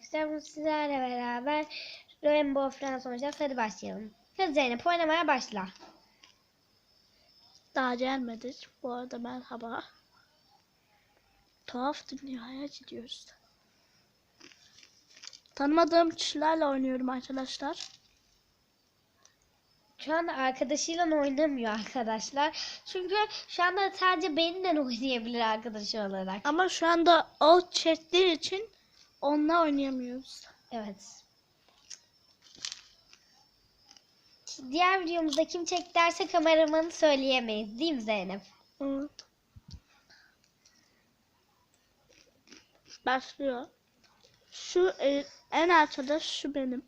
arkadaşlar. Bugün sizlerle beraber Rainbow Friends oynayacağız. Hadi başlayalım. Hadi Zeynep oynamaya başla. Daha gelmedik. Bu arada merhaba. Tuhaf dünyaya gidiyoruz. Tanımadığım kişilerle oynuyorum arkadaşlar. Şu anda arkadaşıyla oynamıyor arkadaşlar. Çünkü şu anda sadece benimle oynayabilir arkadaşı olarak. Ama şu anda o çektiği için onunla oynayamıyoruz. Evet. Diğer videomuzda kim çek derse kameramanı söyleyemeyiz. Değil mi Zeynep? Evet. Başlıyor. Şu e, en arkadaş şu benim.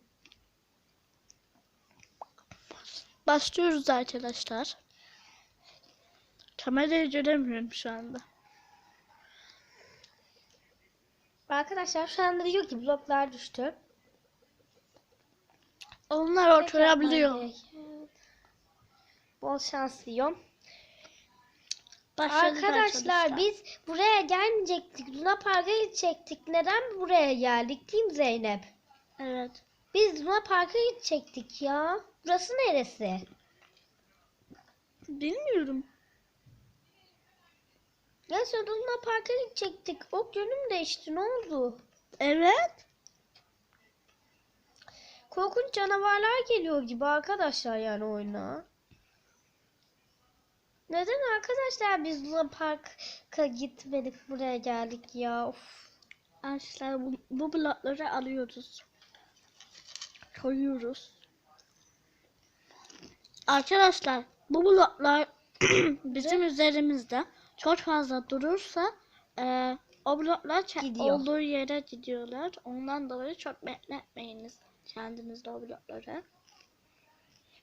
Başlıyoruz arkadaşlar. Kamerayı göremiyorum şu anda. Arkadaşlar şu anda diyor ki bloklar düştü. Onlar oturabiliyor. Bol şans diyorum. Başladık Arkadaşlar biz buraya gelmeyecektik. Luna Park'a gidecektik. Neden buraya geldik değil mi Zeynep? Evet. Biz Luna Park'a gidecektik ya. Burası neresi? Bilmiyorum. Ya sonra Luna Park'a gidecektik. O yönüm değişti. Ne oldu? Evet. Korkunç canavarlar geliyor gibi arkadaşlar yani oyuna. Neden arkadaşlar biz Luna Park'a gitmedik buraya geldik ya? Of. Arkadaşlar bu, bu blokları alıyoruz. Koyuyoruz. Arkadaşlar bu bloklar bizim üzerimizde çok fazla durursa e, o bloklar ke- Gidiyor. olduğu yere gidiyorlar. Ondan dolayı çok bekletmeyiniz kendinizde o blokları.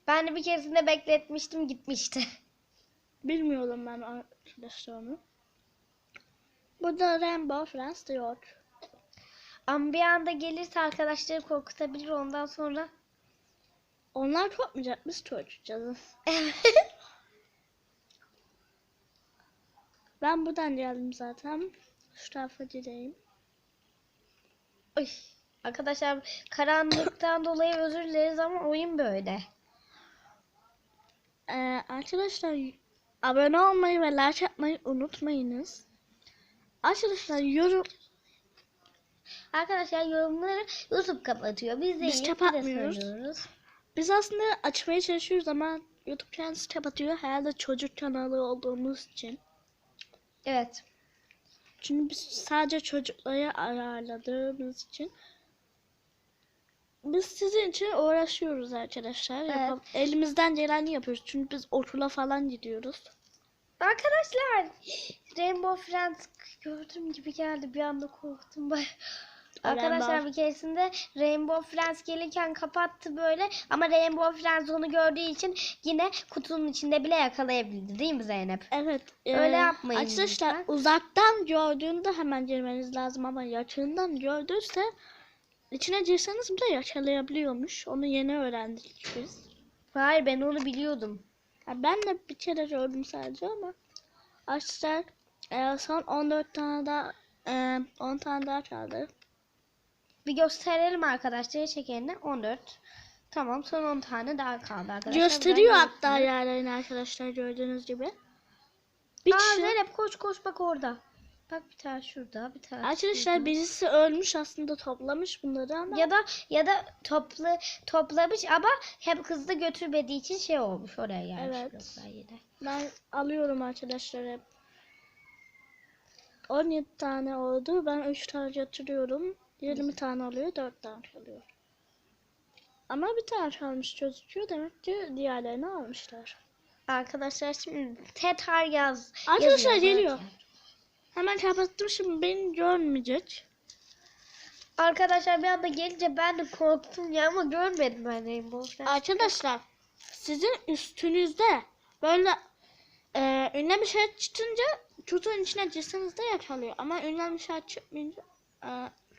Ben de bir keresinde bekletmiştim gitmişti. Bilmiyorum ben arkadaşlar onu. Burada Rainbow Friends diyor. Ama bir anda gelirse arkadaşları korkutabilir ondan sonra. Onlar korkmayacak biz korkacağız. Ben buradan geldim zaten. Şu tarafa gideyim. Ay. Arkadaşlar karanlıktan dolayı özür dileriz ama oyun böyle. Ee, arkadaşlar abone olmayı ve like atmayı unutmayınız. Arkadaşlar yorum Arkadaşlar yorumları YouTube kapatıyor. Biz de Biz kapatmıyoruz. biz aslında açmaya çalışıyoruz ama YouTube kendisi kapatıyor. Herhalde çocuk kanalı olduğumuz için. Evet. Çünkü biz sadece çocukları ayarladığımız için biz sizin için uğraşıyoruz arkadaşlar. Evet. Yapam- Elimizden geleni yapıyoruz. Çünkü biz okula falan gidiyoruz. Arkadaşlar Rainbow Friends gördüğüm gibi geldi. Bir anda korktum. baya. Arkadaşlar Rainbow- bir keresinde Rainbow Friends gelirken kapattı böyle ama Rainbow Friends onu gördüğü için yine kutunun içinde bile yakalayabildi değil mi Zeynep? Evet. Öyle e, yapmayın Arkadaşlar lütfen. uzaktan gördüğünde hemen girmeniz lazım ama yakından gördüyse içine girseniz bile yakalayabiliyormuş. Onu yeni öğrendik biz. Hayır ben onu biliyordum. Ya ben de bir kere gördüm sadece ama arkadaşlar e, son 14 tane daha e, 10 tane daha kaldı. Bir gösterelim arkadaşlar çekenine 14. Tamam son 10 tane daha kaldı arkadaşlar. Gösteriyor Ben hatta yerlerini arkadaşlar gördüğünüz gibi. Bir Aa kişi Zeynep koş koş bak orada. Bak bir tane şurada bir tane arkadaşlar şurada. birisi ölmüş aslında toplamış bunları ama Ya da ya da toplu toplamış ama hep hızlı götürmediği için şey olmuş oraya gelmiş. Evet. yine. ben alıyorum arkadaşlar hep. 17 tane oldu. Ben 3 tane götürüyorum. 20 tane oluyor. 4 tane kalıyor. Ama bir tane kalmış gözüküyor. Demek ki diğerlerini almışlar. Arkadaşlar şimdi tetar yaz. Arkadaşlar yazıyor geliyor. zaten. Hemen kapattım şimdi beni görmeyecek. Arkadaşlar bir anda gelince ben de korktum ya ama görmedim ben Rainbow. Arkadaşlar sizin üstünüzde böyle e, ünlem işaret çıkınca kutunun içine girseniz de yakalıyor. Ama ünlem işaret çıkmayınca e,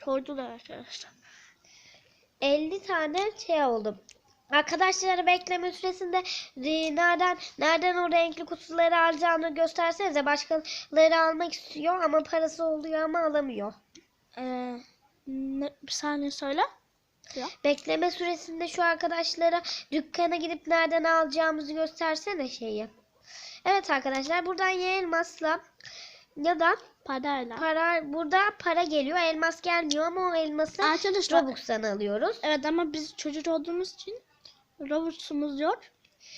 koydular arkadaşlar. 50 tane şey oldu. Arkadaşlara bekleme süresinde nereden nereden o renkli kutuları alacağını göstersenize. Başkaları almak istiyor ama parası oluyor ama alamıyor. E, Ne, bir saniye söyle. Bekleme süresinde şu arkadaşlara dükkana gidip nereden alacağımızı göstersene şeyi. Evet arkadaşlar buradan ya elmasla ya da Parayla. para burada para geliyor. Elmas gelmiyor ama o elması Arkadaşlar Robux'tan alıyoruz. evet ama biz çocuk olduğumuz için Robux'umuz yok.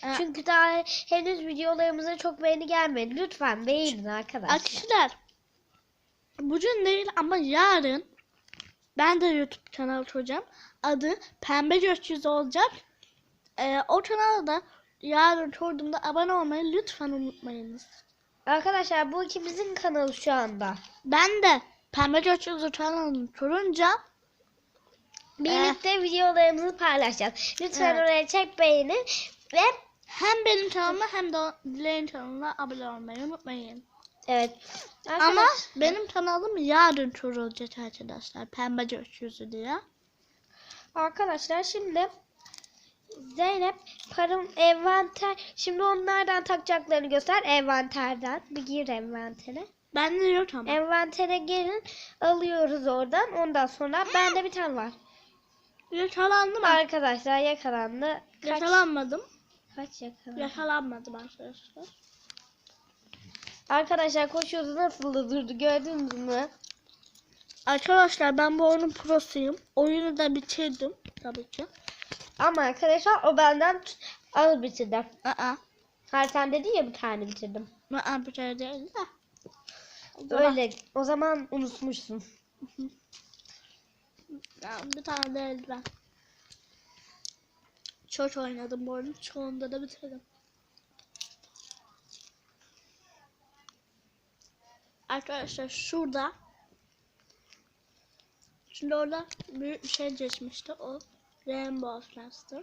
Ee, Çünkü daha henüz videolarımıza çok beğeni gelmedi. Lütfen beğenin arkadaşlar. Arkadaşlar bugün değil ama yarın ben de YouTube kanalı kuracağım. Adı Pembe Gökyüzü olacak. Ee, o kanala da yarın kurduğumda abone olmayı lütfen unutmayınız. Arkadaşlar bu ikimizin kanalı şu anda. Ben de Pembe Gökyüzü kanalını kurunca Birlikte videolarımızı paylaşacağız. Lütfen Evet. oraya çek beğenin ve hem benim kanalıma hem de Dileğin kanalına abone olmayı unutmayın. evet. Ama Arkadaş- benim kanalım yarın kurulacak arkadaşlar. Pembe Gökyüzü diye. Arkadaşlar şimdi Zeynep param envanter. Şimdi onlardan takacaklarını göster envanterden. Bir gir envantere. Ben de yok ama. Envantere girin alıyoruz oradan. Ondan sonra bende bir tane var. Yakalandım. Arkadaşlar yakalandı. Kaç, Yakalanmadım. kaç yakalandı? Yakalanmadım arkadaşlar. Arkadaşlar koşuyordu nasıl da durdu gördünüz mü? Arkadaşlar ben bu oyunun prosuyum. Oyunu da bitirdim tabii ki. Ama arkadaşlar o benden az bitirdi. Aa. Her sen dedi ya bir tane bitirdim. Ben bir kere değil de. Öyle. O zaman unutmuşsun. Ben bir tane değil ben. Çok oynadım bu oyunu. Çoğunda da bitirdim. Arkadaşlar şurada Şimdi orada büyük bir şey geçmişti. O Rainbow Flash'tı.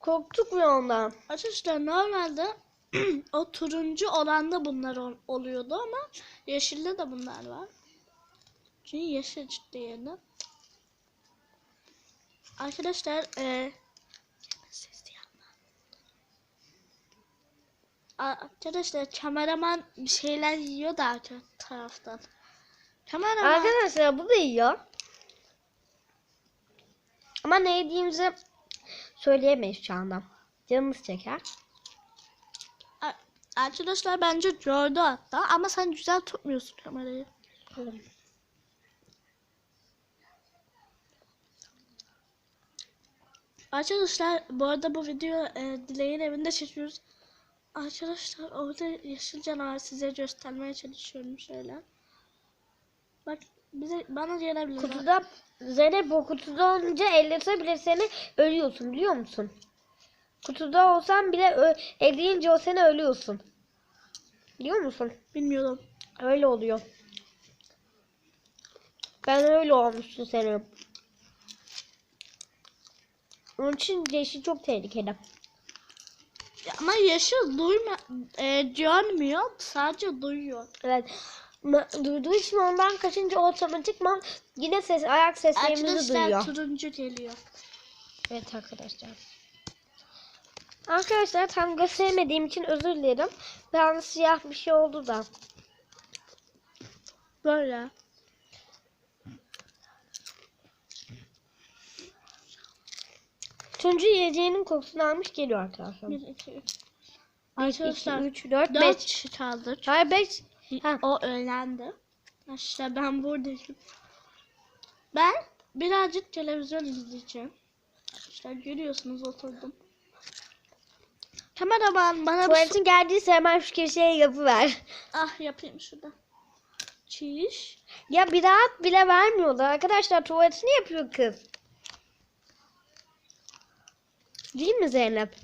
Korktuk mu ondan? Arkadaşlar normalde o turuncu olanda bunlar ol- oluyordu ama yeşilde de bunlar var. Çünkü yeşil çıktı yerine. Arkadaşlar e, Arkadaşlar kameraman bir şeyler yiyor da arka taraftan. Kameraman Arkadaşlar bu da yiyor. Ama ne yediğimizi söyleyemeyiz şu anda. Canımız çeker. Arkadaşlar bence gördü hatta ama sen güzel tutmuyorsun kamerayı. Arkadaşlar bu arada bu video e, Dileğin evinde çekiyoruz. Arkadaşlar orada yeşil canavar size göstermeye çalışıyorum şöyle. Bak bize bana gelebilir. bak. Kutuda Zeynep o kutuda olunca ellese bile seni ölüyorsun biliyor musun? Kutuda olsan bile elleyince o seni ölüyorsun. Biliyor musun? Bilmiyorum. Öyle oluyor. Ben öyle olmuştu senin. Onun için yeşil çok tehlikeli. Ama yeşil duyma, e, görmüyor sadece duyuyor. Evet. Duyduğu için ondan kaçınca otomatikman yine ses ayak seslerimizi Arkadaşlar duyuyor. turuncu geliyor. Evet arkadaşlar. Arkadaşlar tam gösteremediğim için özür dilerim. Ben siyah bir şey oldu da. Böyle. Turuncu yiyeceğinin kokusunu almış geliyor arkadaşlar. 1, 2, 3. 2, Arkadaşlar 3, 4, 4 5. kişi kaldık. Hayır 5. Ha. O öğlendi. İşte ben buradayım. Ben birazcık televizyon izleyeceğim. İşte görüyorsunuz oturdum. Kameraman bana bir su- Tuvaletin geldiyse hemen şu köşeye yapıver. Ah yapayım şurada. Çiş. Ya bir rahat bile vermiyordu. Arkadaşlar tuvaletini yapıyor kız. Değil mi Zeynep?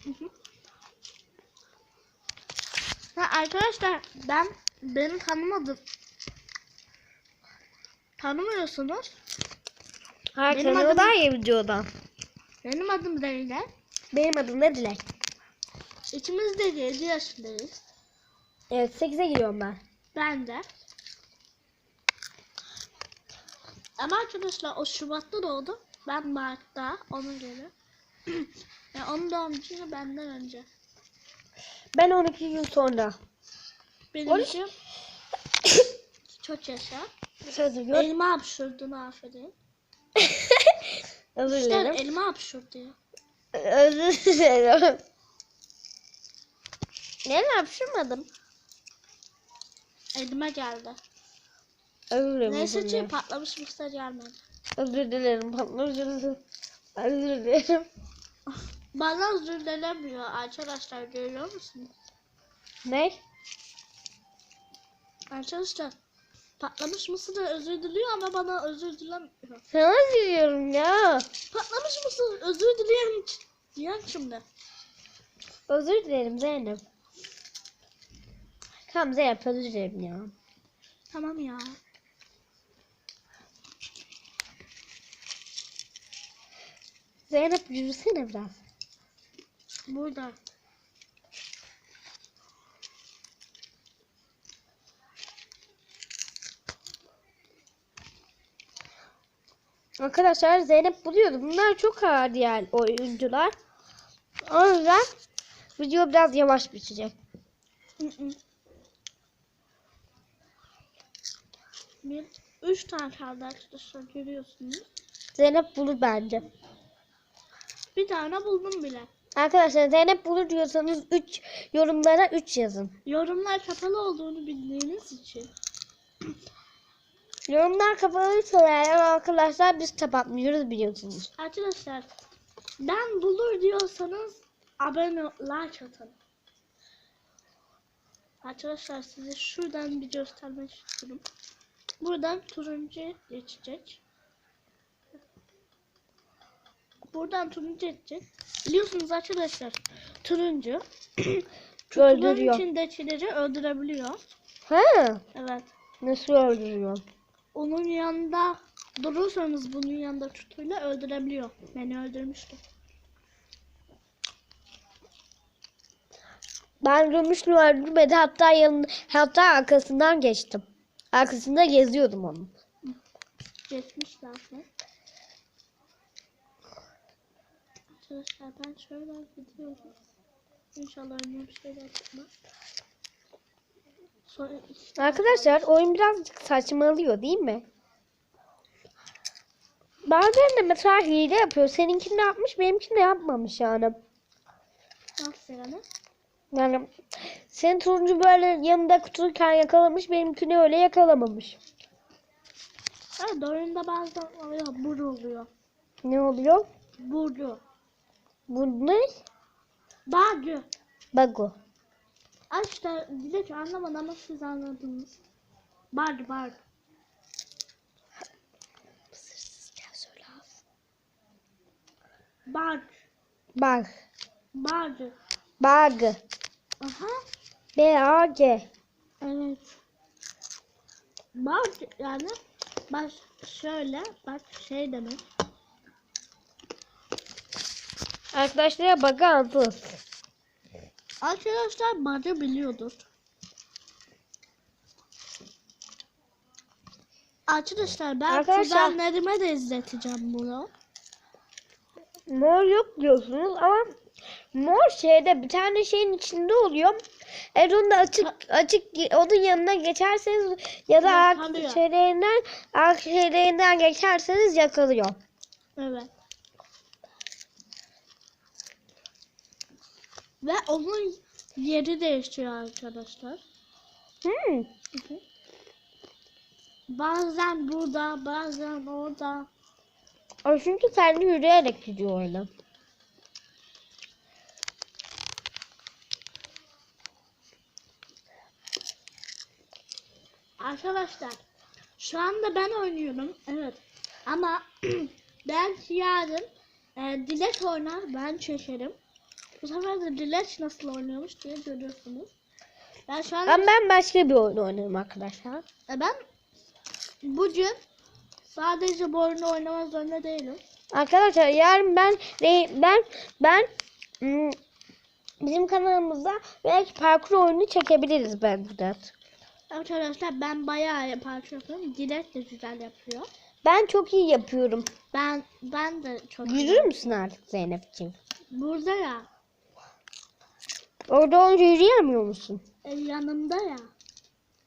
Ha, arkadaşlar ben beni tanımadım. Tanımıyorsunuz. Hayır Benim tanıyorlar ya videodan. Benim adım Zeynep. Benim adım ne Dilek? İkimiz de 7 yaşındayız. Evet 8'e giriyorum ben. Ben de. Ama arkadaşlar o Şubat'ta doğdu. Ben Mart'ta ona göre. yani onun doğum günü benden önce. Ben 12 gün sonra. Benim On- için Çok yaşa. Söz veriyorum. Elma hapşurdun aferin. Özür İşte dilerim. elma hapşurdu ya. Özür dilerim. Ne hapşırmadım. Elime geldi. Özür dilerim. Neyse ki dilerim. patlamış mısır gelmedi. Özür dilerim. Dilerim. Özür dilerim. Bana özür dilemiyor arkadaşlar görüyor musunuz? Ne? Arkadaşlar patlamış mısır özür diliyor ama bana özür dilemiyor. Sana diliyorum ya. Patlamış mısır özür dileyen diyen şimdi. Özür dilerim Zeynep. Tamam Zeynep özür dilerim ya. Tamam ya. Zeynep yürüsene biraz. Burada. Arkadaşlar Zeynep buluyordu. Bunlar çok ağır diğer oyuncular. O yüzden video biraz yavaş bitecek. Bir, üç tane kaldı arkadaşlar görüyorsunuz. Zeynep bulur bence. Bir tane buldum bile. Arkadaşlar Zeynep bulur diyorsanız 3 yorumlara 3 yazın. Yorumlar kapalı olduğunu bildiğiniz için. Yorumlar kapalıysa eğer arkadaşlar biz kapatmıyoruz biliyorsunuz. Arkadaşlar ben bulur diyorsanız abone like atın. Arkadaşlar size şuradan bir göstermek istiyorum. Buradan turuncu geçecek. Buradan turuncu geçecek. Biliyorsunuz arkadaşlar turuncu Öldürüyor. içindekileri öldürebiliyor. He? Evet. Nasıl öldürüyor? Onun yanında durursanız bunun yanında tutuyla öldürebiliyor. Beni öldürmüştü. Ben Gümüşlü öldürmedi hatta yanında hatta arkasından geçtim. Arkasında geziyordum onun. Geçmiş zaten. Arkadaşlar ben şöyle gidiyorum. İnşallah önüme bir şeyler çıkmaz. Sonra işte Arkadaşlar oyun birazcık saçmalıyor değil mi? Bazen de mesela hile yapıyor. Seninkini de yapmış benimkini de yapmamış yani. nasıl yani? Yani senin turuncu böyle yanında kutuyken yakalamış benimkini öyle yakalamamış. Evet oyunda bazen oluyor. Bur oluyor. Ne oluyor? Burcu. Bu ne? Bağcı. Bago. Ay işte Dilek anlamadı ama siz anladınız. Bağcı bağcı. Bağcı. Bag. Bağcı. Bag. Aha. B-A-G. Evet. Bak yani bak şöyle bak şey demek. Arkadaşlara baga anlatılır. Arkadaşlar bacı biliyordur. Arkadaşlar ben Arkadaşlar- kuzenlerime de izleteceğim bunu. Mor yok diyorsunuz ama mor şeyde bir tane şeyin içinde oluyor. Eğer onu da açık açık onun yanına geçerseniz ya da şeylerinden şeylerinden geçerseniz yakalıyor. Evet. Ve onun yeri değişiyor arkadaşlar. Hmm. Bazen burada, bazen orada. O çünkü kendi yürüyerek gidiyor orada. Arkadaşlar şu anda ben oynuyorum. Evet. Ama belki yarın e, Dilek oynar ben çekerim. Bu sefer de Dilek nasıl oynuyormuş diye görüyorsunuz. Ben şu an Ama ben başka bir oyun oynarım arkadaşlar. e, ben bugün sadece bu oyunu oynamak zorunda değilim. Arkadaşlar yarın ben ben ben hmm, bizim kanalımızda belki parkur oyunu çekebiliriz bence de. Arkadaşlar ben bayağı yapar yapıyorum. Dilek de güzel yapıyor. Ben çok iyi yapıyorum. Ben ben de çok Yürür müsün artık Zeynep'ciğim? Burada ya. Orada olunca yürüyemiyor musun? E, yanımda ya.